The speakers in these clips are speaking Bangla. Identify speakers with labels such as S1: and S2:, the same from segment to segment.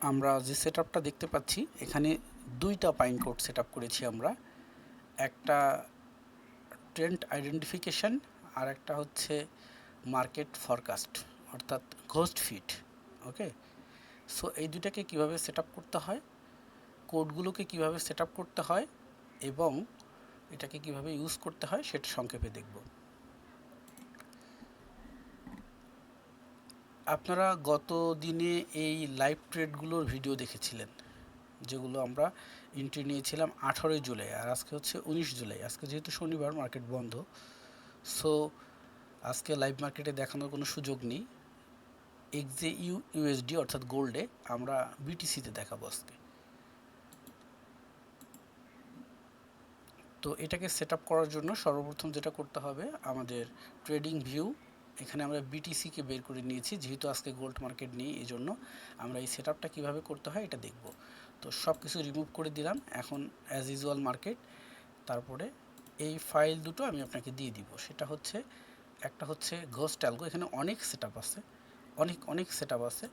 S1: আমরা যে সেট দেখতে পাচ্ছি, এখানে দুইটা পাইন কোড সেট করেছি আমরা। একটা ট্রেন্ড আইডেন্টিফিকেশন আর একটা হচ্ছে মার্কেট ফরকাস্ট অর্থাৎ ঘোস্ট ফিট ওকে সো এই দুটাকে কীভাবে সেট করতে হয়? কোডগুলোকে কীভাবে সেট করতে হয়? এবং এটাকে কীভাবে ইউজ করতে হয়? সেটা সংক্ষেপে দেখব। আপনারা গত দিনে এই লাইভ ট্রেডগুলোর ভিডিও দেখেছিলেন, যেগুলো আমরা এন্ট্রি নিয়েছিলাম আঠারোই জুলাই, আর আজকে হচ্ছে উনিশ জুলাই। আজকে যেহেতু শনিবার মার্কেট বন্ধ। সো আজকে লাইভ মার্কেটে দেখানোর কোনো সুযোগ নেই। এক্সে ইউ ইউএসডি অর্থাৎ গোল্ডে আমরা বিটিসিতে দেখাবো আজকে। তো এটাকে সেট করার জন্য সর্বপ্রথম যেটা করতে হবে, আমাদের ট্রেডিং ভিউ এখানে আমরা বিটিসিকে বের করে নিয়েছি, যেহেতু আজকে গোল্ড মার্কেট নেই এই জন্য আমরা এই সেট আপটা কীভাবে করতে হয় এটা দেখব। তো সব কিছু রিমুভ করে দিলাম, এখন অ্যাজ ইউজুয়াল মার্কেট তারপরে এই ফাইল দুটো আমি আপনাকে দিয়ে দিব। সেটা হচ্ছে, একটা হচ্ছে ঘোস্ট অ্যালগো এখানে অনেক সেট আছে, অনেক অনেক সেট আছে।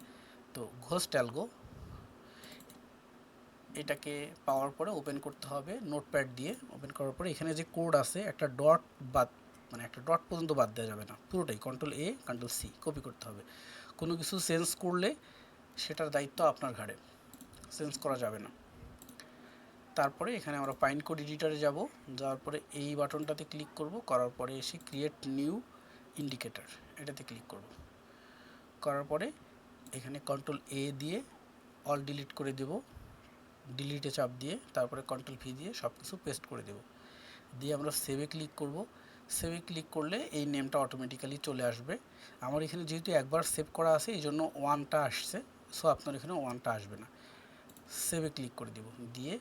S1: তো ঘোস্ট অ্যালগো এটাকে পাওয়ার পরে ওপেন করতে হবে নোটপ্যাড দিয়ে ওপেন করার পরে এখানে যে কোড আছে, একটা ডট বাদ মানে একটা ডট পর্যন্ত বাদ দেওয়া যাবে না। পুরোটাই control A control C copy করতে হবে। কোনো কিছু সেন্স করলে সেটার দায়িত্ব আপনার ঘাড়ে। সেন্স করা যাবে না। তারপরে এখানে আমরা পাইন কোড এডিটারে যাব। যাওয়ার পরে এই বাটনটাতে ক্লিক করব। করার পরে এসে ক্রিয়েট নিউ ইন্ডিকেটর এটাতে ক্লিক করব। করার পরে এখানে কন্ট্রোল এ দিয়ে অল ডিলিট করে দেব। ডিলিটে চাপ দিয়ে তারপরে কন্ট্রোল ভি দিয়ে সব কিছু পেস্ট করে দেব। দিয়ে আমরা সেভে ক্লিক করব। সেভে ক্লিক করলে এই নেমটা অটোমেটিক্যালি চলে আসবে। আমার এখানে যেহেতু একবার সেভ করা আছে, এই জন্য ওয়ানটা আসছে সো আপনার এখানে ওয়ানটা আসবে না। সেভে ক্লিক করে দেব, দিয়ে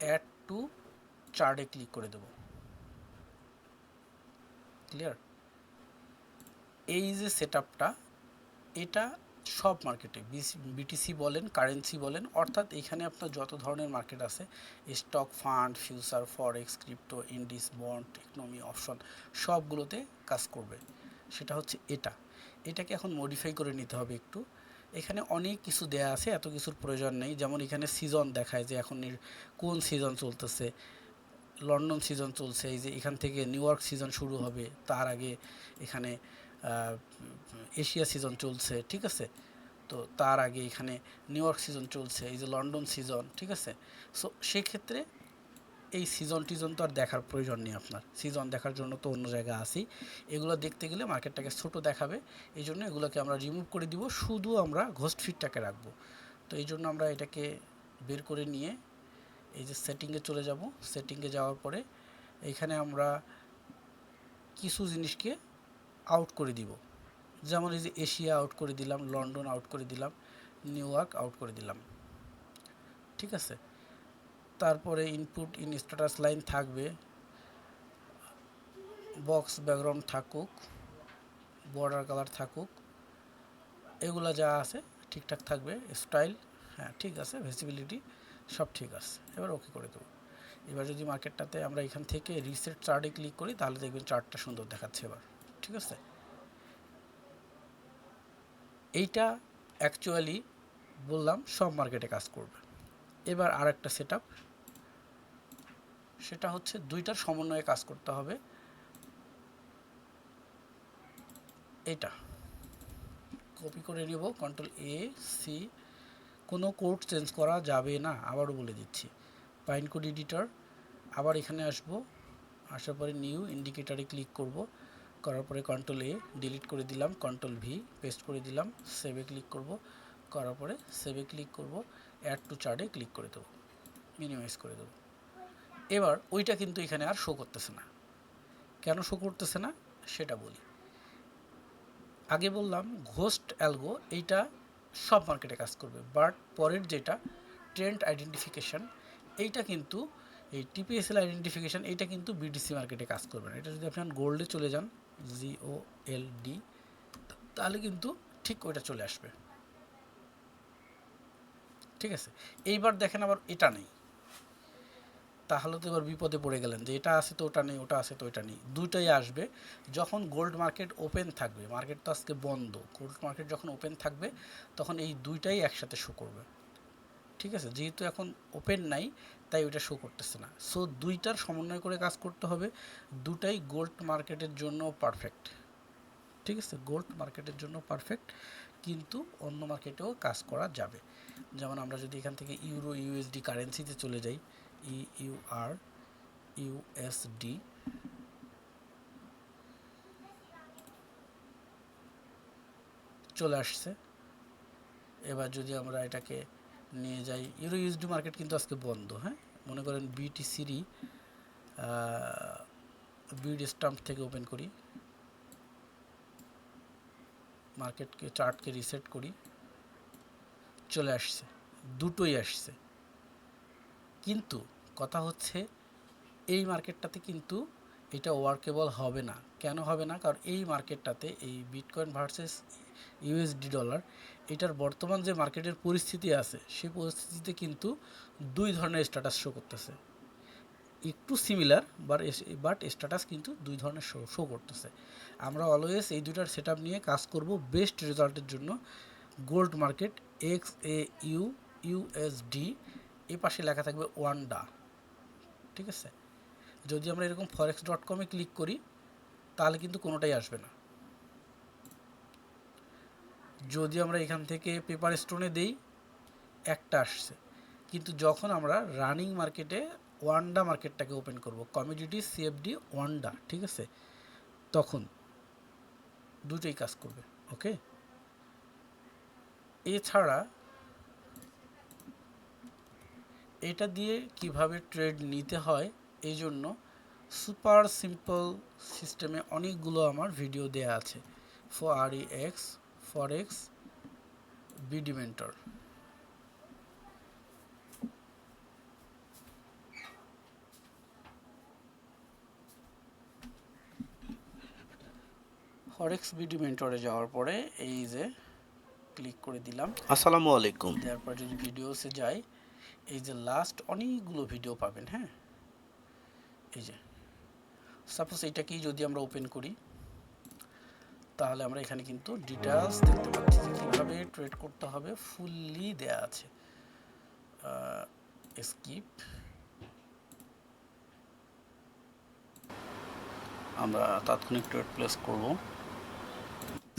S1: অ্যাড টু চার্টে ক্লিক করে দেব। ক্লিয়ার এই যে সেট এটা সব মার্কেটে বিটিসি বলেন কারেন্সি বলেন, অর্থাৎ এখানে আপনার যত ধরনের মার্কেট আছে stock fund future forex crypto indices bond economy option সবগুলোতে কাজ করবে। সেটা হচ্ছে এটা। এটাকে এখন মডিফাই করে নিতে হবে একটু। এখানে অনেক কিছু দেয়া আছে, এত কিছুর প্রয়োজন নেই। যেমন এখানে সিজন দেখায় যে এখন কোন সিজন চলতেছে। লন্ডন সিজন চলছে, এই যে এখান থেকে নিউ ইয়র্ক সিজন শুরু হবে, তার আগে এখানে এশিয়া সিজন চলছে, ঠিক আছে? তো তার আগে এখানে নিউ ইয়র্ক সিজন চলছে, এই যে লন্ডন সিজন ঠিক আছে? সো সেক্ষেত্রে এই সিজন টিজন তো আর দেখার প্রয়োজন নেই আপনার। সিজন দেখার জন্য তো অন্য জায়গায় আসি এগুলো দেখতে গেলে মার্কেটটাকে ছোট দেখাবে। এই জন্য এগুলোকে আমরা রিমুভ করে দিব। শুধু আমরা ঘোস্ট ফিটটাকে রাখব। তো এই জন্য আমরা এটাকে বের করে নিয়ে এই যে সেটিংয়ে চলে যাব। সেটিংয়ে যাওয়ার পরে এখানে আমরা কিছু জিনিসকে আউট করে দিব। যেমন এই যে এশিয়া আউট করে দিলাম, লন্ডন আউট করে দিলাম, নিউ ইয়র্ক আউট করে দিলাম। ঠিক আছে? তারপরে ইনপুট ইন স্ট্যাটাস লাইন থাকবে। বক্স ব্যাকগ্রাউন্ড থাকুক বর্ডার কালার থাকুক, এগুলো যা আছে ঠিকঠাক থাকবে স্টাইল হ্যাঁ ঠিক আছে ভিজিবিলিটি সব ঠিক আছে। এবার ওকে করে দেবো। এবার যদি মার্কেটটাতে আমরা এখান থেকে রিসেট চার্টে ক্লিক করি, তাহলে দেখবেন চার্টটা সুন্দর দেখাচ্ছে এবার। ঠিক আছে? এইটা অ্যাকচুয়ালি বললাম সব মার্কেটে কাজ করবে। এবার আর একটা সেট সেটা হচ্ছে দুইটার সমন্বয়ে কাজ করতে হবে। এটা কপি করে নিব কন্ট্রোল এ সি কোনো কোড চেঞ্জ করা যাবে না, আবারও বলে দিচ্ছি। পাইন কোড এডিটর আবার এখানে আসব, আসার পরে নিউ ইন্ডিকেটারে ক্লিক করব। করার পরে কন্ট্রোল এ ডিলিট করে দিলাম কন্ট্রোল ভি পেস্ট করে দিলাম সেভে ক্লিক করব, করার পরে সেভে ক্লিক করব অ্যাড টু চার্টে ক্লিক করে দেবো মিনিমাইজ করে দেবো। এবার ওইটা কিন্তু এখানে আর শো করতেছে না। কেন শো করতেছে না? সেটা বলি। আগে বললাম ঘোস্ট অ্যালগো এইটা সব মার্কেটে কাজ করবে বাট পরের যেটা ট্রেন্ড আইডেন্টিফিকেশান এইটা কিন্তু, এই টিপিএসএল আইডেন্টিফিকেশান এইটা কিন্তু বিডিসি মার্কেটে কাজ করবে না। এটা যদি আপনার গোল্ডে চলে যান জিও এল ডি তাহলে কিন্তু ঠিক ওইটা চলে আসবে। ঠিক আছে? এইবার দেখেন আবার এটা নেই। তাহলে তো এবার বিপদে পড়ে গেলেন যে এটা আছে তো ওটা নেই, ওটা আছে তো ওটা নেই। দুটোই আসবে। যখন গোল্ড মার্কেট ওপেন থাকবে মার্কেট তো আজকে বন্ধ গোল্ড মার্কেট যখন ওপেন থাকবে, তখন এই দুইটাই একসাথে শো করবে। ঠিক আছে? যেহেতু এখন ওপেন নাই, তাই ওইটা শো করতেছে না। সো দুইটার সমন্বয় করে কাজ করতে হবে। দুটাই গোল্ড মার্কেটের জন্য পারফেক্ট ঠিক আছে? গোল্ড মার্কেটের জন্য পারফেক্ট কিন্তু অন্য মার্কেটেও কাজ করা যাবে। যেমন আমরা যদি এখান থেকে ইউরো ইউএসডি কারেন্সিতে চলে যাই ই ইউ আর ইউএসডি চলে আসছে। এবার যদি আমরা এটাকে নিয়ে যাই। ইউরো ইউএসডি মার্কেট কিন্তু আজকে বন্ধ হ্যাঁ? মনে করেন বিটিসিরই বিড স্টাম্প থেকে ওপেন করি। মার্কেটকে চার্টকে রিসেট করি। চলে আসছে, দুটোই আসছে। কিন্তু কথা হচ্ছে, এই মার্কেটটাতে কিন্তু এটা ওয়ার্কেবল হবে না। কেন হবে না? কারণ এই মার্কেটটাতে এই বিটকয়েন ভার্সেস ইউএসডি ডলার এটার বর্তমান যে মার্কেটের পরিস্থিতি আছে, সেই পরিস্থিতিতে কিন্তু দুই ধরনের স্ট্যাটাস শো করতেছে। একটু সিমিলার বাট বাট স্ট্যাটাস কিন্তু দুই ধরনের শো শো করতেছে। আমরা অলওয়েজ এই দুটার সেট নিয়ে কাজ করব বেস্ট রেজাল্টের জন্য। Gold market X A U USD এ পাশে লেখা থাকবে ওয়ান্ডা ঠিক আছে? যদি আমরা এরকম ফরেক্স ডট কমে ক্লিক করি, তাহলে কিন্তু কোনোটাই আসবে না। যদি আমরা এখান থেকে পেপার স্টোনে দেই, একটা আসছে। কিন্তু যখন আমরা রানিং মার্কেটে ওয়ান্ডা মার্কেটটাকে ওপেন করব কমিডিটি সিএফডি ওয়ান্ডা ঠিক আছে? তখন দুটোই কাজ করবে ওকে এছাড়া এটা দিয়ে কীভাবে ট্রেড নিতে হয় এই জন্য সুপার সিম্পল সিস্টেমে অনেকগুলো আমার ভিডিও দেয়া আছে। ফর আর x forex BD mentor forex BD মেন্টরে যাওয়ার পরে এই যে ক্লিক করে দিলাম।
S2: আসসালামু আলাইকুম।
S1: দেওয়ার পর যদি ভিডিওসে যাই এই যে লাস্ট অনেকগুলো ভিডিও পাবেন হ্যাঁ? এই যে সাপোজ এইটাকেই যদি আমরা ওপেন করি তাহলে আমরা এখানে কিন্তু ডিটেলস দেখতে পাচ্ছি যে কীভাবে ট্রেড করতে হবে ফুললি দেয়া আছে। স্কিপ
S2: আমরা তাৎক্ষণিক ট্রেড প্লেস করব।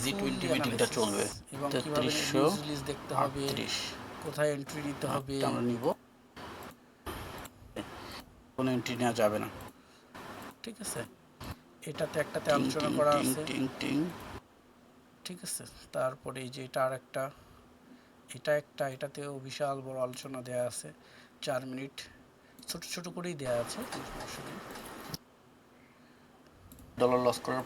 S2: জি টোয়েন্টি মিটিংটা চলবে। তেত্রিশশো
S1: দেখতে হবে কোথায় এন্ট্রি নিতে হবে।
S2: আমরা নিব। কোনো এন্ট্রি নেওয়া যাবে না।
S1: ঠিক আছে? এটাতে একটাতে আলোচনা করা আছে।
S2: টিং টিং।
S1: ঠিক আছে? তারপরে এই যে এটা আর একটা এটা একটা এটাতেও বিশাল বড় আলোচনা দেয়া আছে। চার মিনিট ছোট ছোট করেই দেয়া আছে।
S2: ডলার লস করার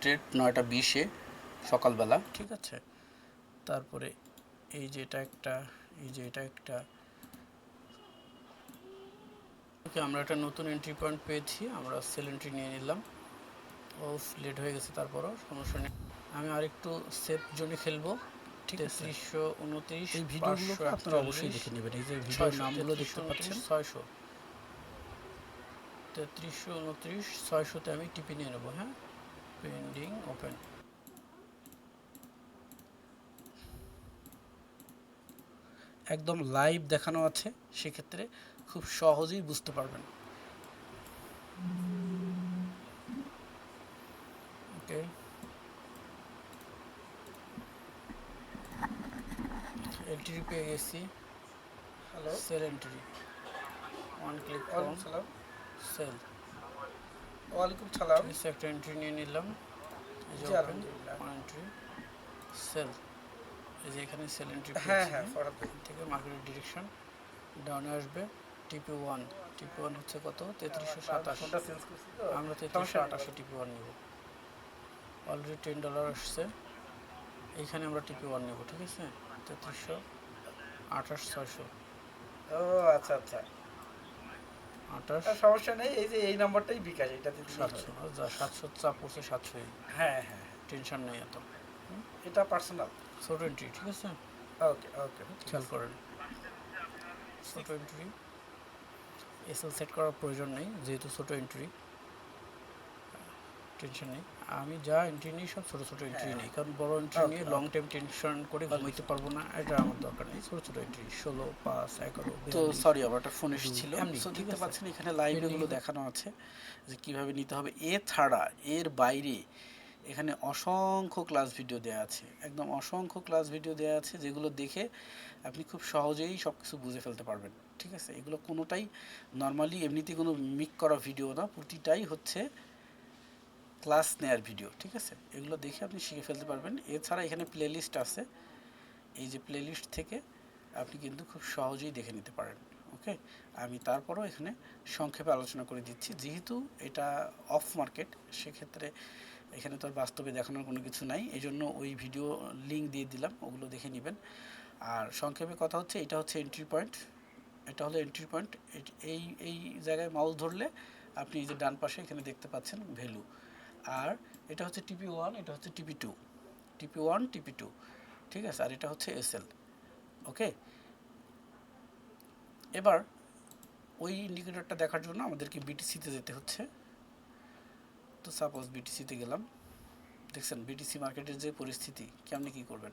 S2: ট্রেড নয়টা বিশে সকালবেলা।
S1: ঠিক আছে। তারপরে এই যে এটা একটা এই যে এটা একটা। ওকে আমরা একটা নতুন এন্ট্রি পয়েন্ট পেয়েছি আমরা সেল এন্ট্রি নিয়ে নিলাম। ও লেট হয়ে গেছে তারপরও সমস্যা নেই। আমি আরেকটু সেফ জোনে খেলব। ঠিক আছে। তেত্রিশশো উনত্রিশ
S2: এই ভিডিওগুলোকে আপনারা অবশ্যই দেখে নেবেন। এই যে ভিডিওর নামগুলো দেখতে পাচ্ছেন।
S1: ছয়শো। তেত্রিশশো উনত্রিশ ছয়শোতে আমি টিপি নিয়ে নেব হ্যাঁ? পেন্ডিং ওপেন একদম লাইভ দেখানো আছে সেক্ষেত্রে খুব সহজেই বুঝতে পারবেন। ওকে এন্ট্রি পেয়ে গেছি
S3: hello
S1: sell entry one click
S3: সালাম
S1: সেল
S3: ওয়ালাইকুম সালাম
S1: একটা এন্ট্রি নিয়ে নিলাম। এন্ট্রি সেল এই যে এখানে সেল এন্ট্রি
S3: হ্যাঁ হ্যাঁ
S1: থেকে মার্কেটের ডিরেকশন ডাউনে আসবে। টিপি ওয়ান টিপি ওয়ান হচ্ছে কত? তেত্রিশশো সাতাশ। আমরা তেত্রিশশো
S3: সমস্যা
S1: টিপি ওয়ান নেব। অলরেডি টেন ডলার আসছে। এইখানে আমরা টিপি ওয়ান নেব ঠিক আছে? তেত্রিশশো আঠাশ ছয়শো।
S3: ও আচ্ছা আচ্ছা।
S1: আঠাশ।
S3: সমস্যা নেই এই যে এই নাম্বারটাই বিকাশ দিলেই
S1: সাতশো সাতশো চাপ পড়ছে সাতশো
S3: হ্যাঁ হ্যাঁ
S1: টেনশন নেই এত।
S3: এটা পার্সোনাল
S1: ছোট এন্ট্রি ঠিক আছে?
S3: ওকে ওকে।
S1: খেয়াল করেন। ছোট এন্ট্রি এসএল সেট করার প্রয়োজন নেই যেহেতু ছোটো এন্ট্রি টেনশন নেই। আমি যা এন্ট্রি নিই সব ছোটো ছোটো এন্ট্রি
S3: হ্যাঁ।
S1: নিই। কারণ বড় এন্ট্রি নিয়ে লং টাইম টেনশন করে ঘুমাইতে পারব না এটা আমার দরকার নেই। ছোটো ছোটো এন্ট্রি ষোলো পাঁচ এগারো তো সরি আবার একটা ফোন এসেছিল। সো দেখতে পাচ্ছেন এখানে এগুলো দেখানো আছে যে কীভাবে নিতে হবে। এছাড়া এর বাইরে এখানে অসংখ্য ক্লাস ভিডিও দেওয়া আছে। একদম অসংখ্য ক্লাস ভিডিও দেওয়া আছে যেগুলো দেখে আপনি খুব সহজেই সব কিছু বুঝে ফেলতে পারবেন। ঠিক আছে? এগুলো কোনোটাই নর্মালি এমনিতে কোনো মিক করা ভিডিও না প্রতিটাই হচ্ছে ক্লাস নেয়ার ভিডিও, ঠিক আছে? এগুলো দেখে আপনি শিখে ফেলতে পারবেন। এছাড়া এখানে প্লেলিস্ট আছে। এই যে প্লেলিস্ট থেকে আপনি কিন্তু খুব সহজেই দেখে নিতে পারেন ওকে আমি তারপরও এখানে সংক্ষেপে আলোচনা করে দিচ্ছি। যেহেতু এটা অফ মার্কেট সেক্ষেত্রে এখানে তো আর বাস্তবে দেখানোর কোনো কিছু নাই। এই জন্য ওই ভিডিও লিঙ্ক দিয়ে দিলাম, ওগুলো দেখে নেবেন। আর সংক্ষেপে কথা হচ্ছে, এটা হচ্ছে এন্ট্রি পয়েন্ট এটা হলো এন্ট্রি পয়েন্ট এই এই জায়গায় মাউস ধরলে আপনি এই যে ডান পাশে এখানে দেখতে পাচ্ছেন ভ্যালু আর এটা হচ্ছে টিপি ওয়ান এটা হচ্ছে TP two TP one TP two ঠিক আছে, আর এটা হচ্ছে এসএল ওকে এবার ওই ইন্ডিকেটরটা দেখার জন্য আমাদেরকে বিটিসিতে যেতে হচ্ছে। তো সাপোজ বিটিসিতে গেলাম। দেখছেন বিটিসি মার্কেটের যে পরিস্থিতি, কেমনি কী করবেন?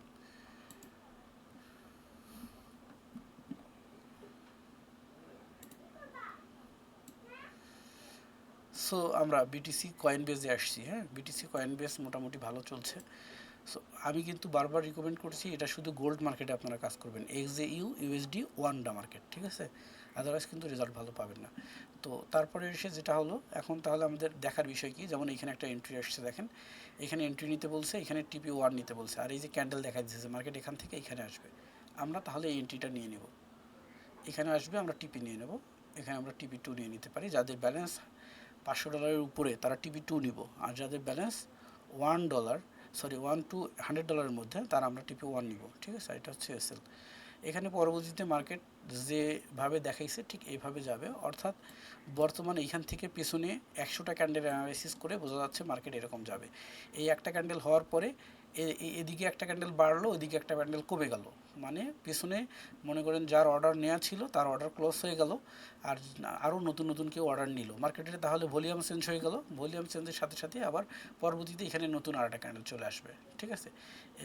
S1: সো আমরা বিটিসি কয়েন বেজে আসছি হ্যাঁ? বিটিসি কয়েন বেস মোটামুটি ভালো চলছে। সো আমি কিন্তু বারবার রিকমেন্ড করছি, এটা শুধু গোল্ড মার্কেটে আপনারা কাজ করবেন এক্সে ইউ ইউএসডি ওয়ানডা মার্কেট ঠিক আছে? আদারওয়াইজ কিন্তু রেজাল্ট ভালো পাবেন না। তো, তারপরে এসে যেটা হলো, এখন তাহলে আমাদের দেখার বিষয় কি? যেমন এখানে একটা এন্ট্রি আসছে, দেখেন। এখানে এন্ট্রি নিতে বলছে, এখানে টিপি ওয়ান নিতে বলছে। আর এই যে ক্যান্ডেল দেখা দিচ্ছে মার্কেট এখান থেকে এখানে আসবে। আমরা তাহলে এই এন্ট্রিটা নিয়ে নেব। এখানে আসবে, আমরা টিপি নিয়ে নেব। এখানে আমরা টিপি টু নিয়ে নিতে পারি, যাদের ব্যালেন্স পাঁচশো ডলারের উপরে তারা টিভি টু নিব। আর যাদের balance one dollar sorry one two hundred ডলারের মধ্যে তারা আমরা টিপি ওয়ান নিব, ঠিক আছে? এটা হচ্ছে এসএল এখানে পরবর্তীতে মার্কেট যেভাবে দেখাইছে ঠিক এইভাবে যাবে। অর্থাৎ বর্তমানে এখান থেকে পিছনে একশোটা ক্যান্ডেল অ্যানালাইসিস করে বোঝা যাচ্ছে মার্কেট এরকম যাবে। এই একটা ক্যান্ডেল হওয়ার পরে এদিকে একটা ক্যান্ডেল বাড়লো ওদিকে একটা ক্যান্ডেল কমে গেল। মানে পেছনে মনে করেন যার অর্ডার নেওয়া ছিল, তার অর্ডার ক্লোজ হয়ে গেল আর আরও নতুন নতুন কেউ অর্ডার নিল। মার্কেটে তাহলে ভলিউম চেঞ্জ হয়ে গেল। ভলিউম চেঞ্জের সাথে সাথে আবার পরবর্তীতে এখানে নতুন আর একটা ক্যান্ডেল চলে আসবে। ঠিক আছে?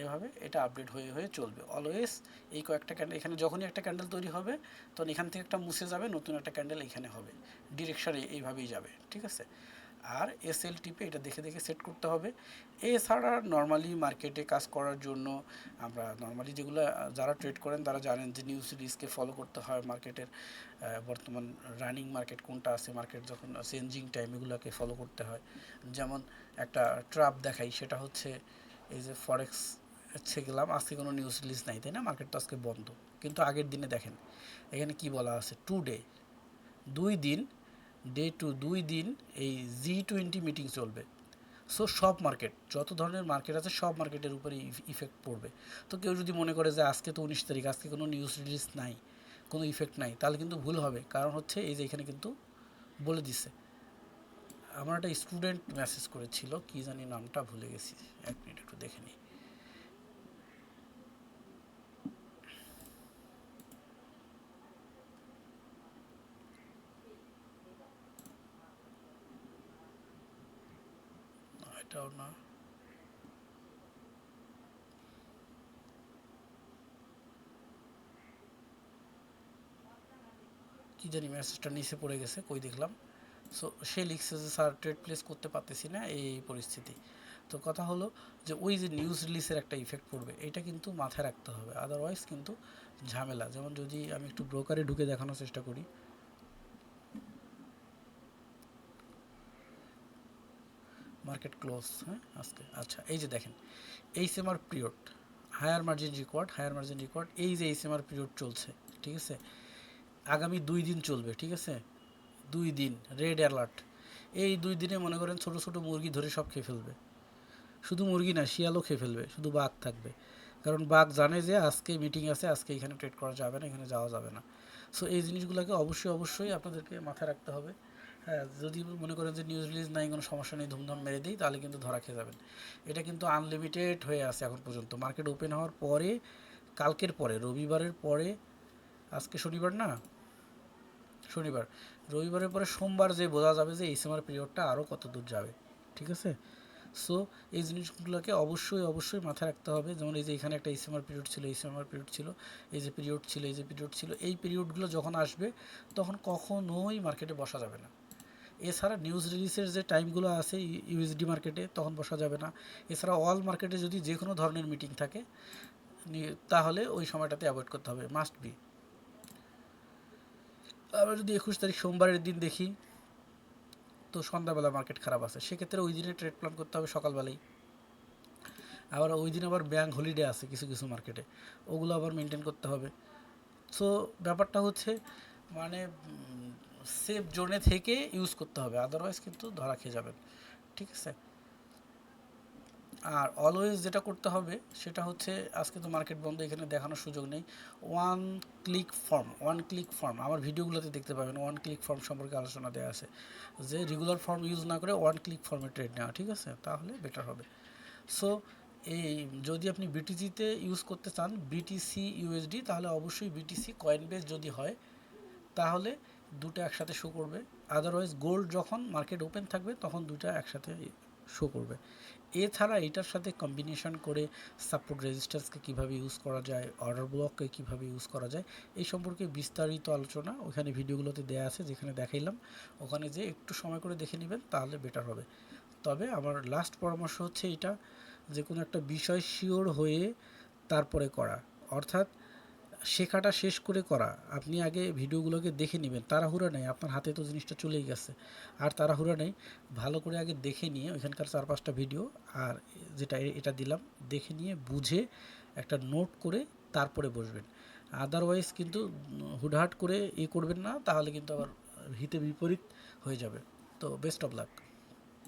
S1: এভাবে এটা আপডেট হয়ে হয়ে চলবে। অলওয়েজ এই কয়েকটা ক্যান্ডেল এখানে যখনই একটা ক্যান্ডেল তৈরি হবে, তখন এখান থেকে একটা মুছে যাবে, নতুন একটা ক্যান্ডেল এখানে হবে। ডিরেকশানে এইভাবেই যাবে। ঠিক আছে? আর এসএল টিপে এটা দেখে দেখে সেট করতে হবে। এছাড়া নর্মালি মার্কেটে কাজ করার জন্য আমরা নর্মালি যেগুলো, যারা ট্রেড করেন তারা জানেন যে নিউজ রিস্ককে ফলো করতে হয় মার্কেটের বর্তমান রানিং মার্কেট কোনটা আছে মার্কেট যখন চেঞ্জিং টাইম এগুলোকে ফলো করতে হয়। যেমন একটা ট্রাপ দেখাই, সেটা হচ্ছে এই যে ফরেক্স হচ্ছে গেলাম, আজকে কোনো নিউজ রিলিজ নাই, তাই না? মার্কেট তো আজকে বন্ধ, কিন্তু আগের দিনে দেখেন, এখানে কি বলা আছে? টু ডে দুই দিন ডে টু দুই দিন এই জি টোয়েন্টি মিটিং চলবে। সো সব মার্কেট যত ধরনের মার্কেট আছে, সব মার্কেটের উপরে ইফেক্ট পড়বে। তো কেউ যদি মনে করে যে আজকে তো উনিশ তারিখ, আজকে কোনো নিউজ রিলিজ নাই, কোনো ইফেক্ট নাই, তাহলে কিন্তু ভুল হবে। কারণ হচ্ছে এই যে এখানে কিন্তু বলে দিছে। আমার একটা স্টুডেন্ট মেসেজ করেছিল, কি জানি নামটা ভুলে গেছি। এক মিনিট একটু দেখে নিই না, এটাও না কি জানি মেসেজটা নিচে পড়ে গেছে, কই দেখলাম। সো সে লিখছে যে, স্যার ট্রেড প্লেস করতে পারতেছি না এই পরিস্থিতি। তো কথা হলো যে, ওই যে নিউজ রিলিজের একটা ইফেক্ট পড়বে, এটা কিন্তু মাথায় রাখতে হবে। আদারওয়াইজ কিন্তু ঝামেলা। যেমন যদি আমি একটু ব্রোকারে ঢুকে দেখানোর চেষ্টা করি মার্কেট ক্লোজ হ্যাঁ আজকে। আচ্ছা এই যে দেখেন এই সেমার period, higher margin required higher margin required এই যে এই সেমার পিরিয়ড চলছে, ঠিক আছে? আগামী দুই দিন চলবে, ঠিক আছে? দুই দিন, রেড অ্যালার্ট। এই দুই দিনে মনে করেন ছোট ছোট মুরগি ধরে সব খেয়ে ফেলবে। শুধু মুরগি না, শিয়ালও খেয়ে ফেলবে, শুধু বাঘ থাকবে। কারণ বাঘ জানে যে আজকে মিটিং আছে, আজকে এখানে ট্রেড করা যাবে না, এখানে যাওয়া যাবে না। সো এই জিনিসগুলোকে অবশ্যই অবশ্যই আপনাদেরকে মাথায় রাখতে হবে। হ্যাঁ যদি মনে করেন যে নিউজ রিলিজ নাই, কোনো সমস্যা নেই, ধুমধাম মেরে দিই, তাহলে কিন্তু ধরা খেয়ে যাবেন। এটা কিন্তু আনলিমিটেড হয়ে আছে এখন পর্যন্ত। মার্কেট ওপেন হওয়ার পরে, কালকের পরে, রবিবারের পরে, আজকে শনিবার না? শনিবার। রবিবারের পরে সোমবার যে বোঝা যাবে যে এই পিরিয়ডটা আরও কত দূর যাবে, ঠিক আছে? সো এই জিনিসগুলোকে অবশ্যই অবশ্যই মাথায় রাখতে হবে। যেমন এই যে এখানে একটা ইসেমার পিরিয়ড ছিল ইসেমার পিরিয়ড ছিল, এই যে পিরিয়ড ছিল, এই যে পিরিয়ড ছিল, এই পিরিয়ডগুলো যখন আসবে, তখন কখনোই মার্কেটে বসা যাবে না। এছাড়া নিউজ রিলিজের যে টাইমগুলো আছে ইউএসডি মার্কেটে তখন বসা যাবে না। এছাড়া অল মার্কেটে যদি যে কোনো ধরনের মিটিং থাকে তাহলে ওই সময়টাতে অ্যাভয়েড করতে হবে মাস্ট বি আমরা যদি একুশ তারিখ সোমবারের দিন দেখি, তো সন্ধ্যাবেলা মার্কেট খারাপ আছে। সেক্ষেত্রে ওই দিনে ট্রেড প্ল্যান করতে হবে সকালবেলাই আবার ওই দিন আবার ব্যাঙ্ক হলিডে আছে কিছু কিছু মার্কেটে ওগুলো আবার মেনটেন করতে হবে। সো ব্যাপারটা হচ্ছে মানে সেফ জোনে থেকে ইউজ করতে হবে আদারওয়াইজ কিন্তু ধরা খেয়ে যাবেন। ঠিক আছে? আর অলওয়েজ যেটা করতে হবে, সেটা হচ্ছে আজকে তো মার্কেট বন্ধ, এখানে দেখানোর সুযোগ নেই। One click form one click form আমার ভিডিওগুলোতে দেখতে পাবেন ওয়ান ক্লিক ফর্ম সম্পর্কে আলোচনা দেওয়া আছে। যে রেগুলার ফর্ম ইউজ না করে ওয়ান ক্লিক ফর্মে ট্রেড নেওয়া, ঠিক আছে? তাহলে বেটার হবে। সো এই যদি আপনি বিটিসিতে ইউজ করতে চান বিটিসি ইউএসডি তাহলে অবশ্যই বিটিসি কয়েন বেস যদি হয়, তাহলে দুটো একসাথে শো করবে। আদারওয়াইজ গোল্ড যখন মার্কেট ওপেন থাকবে, তখন দুটো একসাথে শো করবে। এছাড়া এটার সাথে কম্বিনেশন করে সাপোর্ট রেজিস্ট্যান্সকে কীভাবে ইউজ করা যায় অর্ডার ব্লককে কীভাবে ইউজ করা যায়, এই সম্পর্কে বিস্তারিত আলোচনা ওখানে ভিডিওগুলোতে দেওয়া আছে, যেখানে দেখাইলাম। ওখানে যে একটু সময় করে দেখে নেবেন, তাহলে বেটার হবে। তবে আমার লাস্ট পরামর্শ হচ্ছে এটা, যে কোনো একটা বিষয় শিওর হয়ে তারপরে করা। অর্থাৎ শেখাটা শেষ করে করা। আপনি আগে ভিডিওগুলোকে দেখে নেবেন। তাড়াহুড়া নেই আপনার হাতে তো জিনিসটা চলেই গেছে। আর তাড়াহুড়া নেই ভালো করে আগে দেখে নিয়ে ওইখানকার চার পাঁচটা ভিডিও আর যেটা এটা দিলাম দেখে নিয়ে বুঝে একটা নোট করে তারপরে বসবেন। আদারওয়াইজ কিন্তু উম, হুটহাট করে এ করবেন না তাহলে কিন্তু আবার হিতে বিপরীত হয়ে যাবে। তো বেস্ট অফ লাক